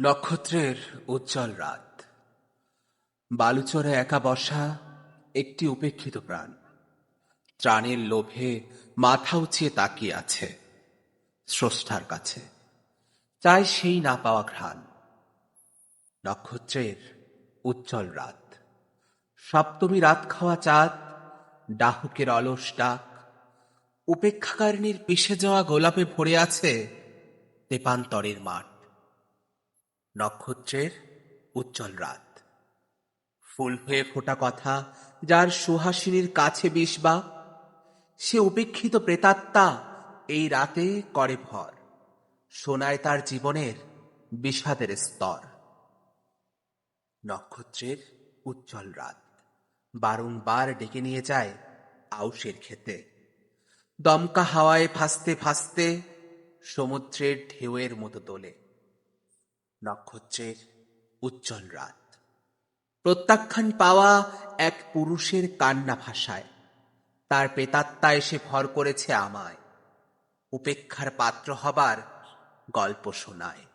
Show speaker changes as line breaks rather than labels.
নক্ষত্রের উজ্জ্বল রাত। বালুচরে একা বসা একটি উপেক্ষিত প্রাণ। ত্রাণের লোভে মাথা উঁচিয়ে তাকিয়ে আছে স্রষ্টার কাছে। চাই সেই না পাওয়া ঘ্রাণ। নক্ষত্রের উজ্জ্বল রাত। সপ্তমী রাত খাওয়া চাঁদ, ডাহুকের অলস ডাক। উপেক্ষাকারিণীর পিষে যাওয়া গোলাপে ভরে আছে তেপান্তরের মাঠ। নক্ষত্রের উজ্জ্বল রাত। ফুল হয়ে ফোটা কথা, যার সুহাসিনীর কাছে বিষবা সে উপেক্ষিত প্রেতাত্মা এই রাতে করে ভর। শোনায় তার জীবনের বিষাদের স্তর। নক্ষত্রের উজ্জ্বল রাত। বারংবার ডেকে নিয়ে যায় আউশের খেতে দমকা হাওয়ায় ভাসতে ভাসতে সমুদ্রের ঢেউয়ের মতো তোলে নক্ষত্রের উজ্জ্বল রাত। প্রত্যাখ্যান পাওয়া এক পুরুষের কান্না ভাষায়। তার প্রেতাত্মা এসে ভর করেছে আমায়। উপেক্ষার পাত্র হবার গল্প শোনায়।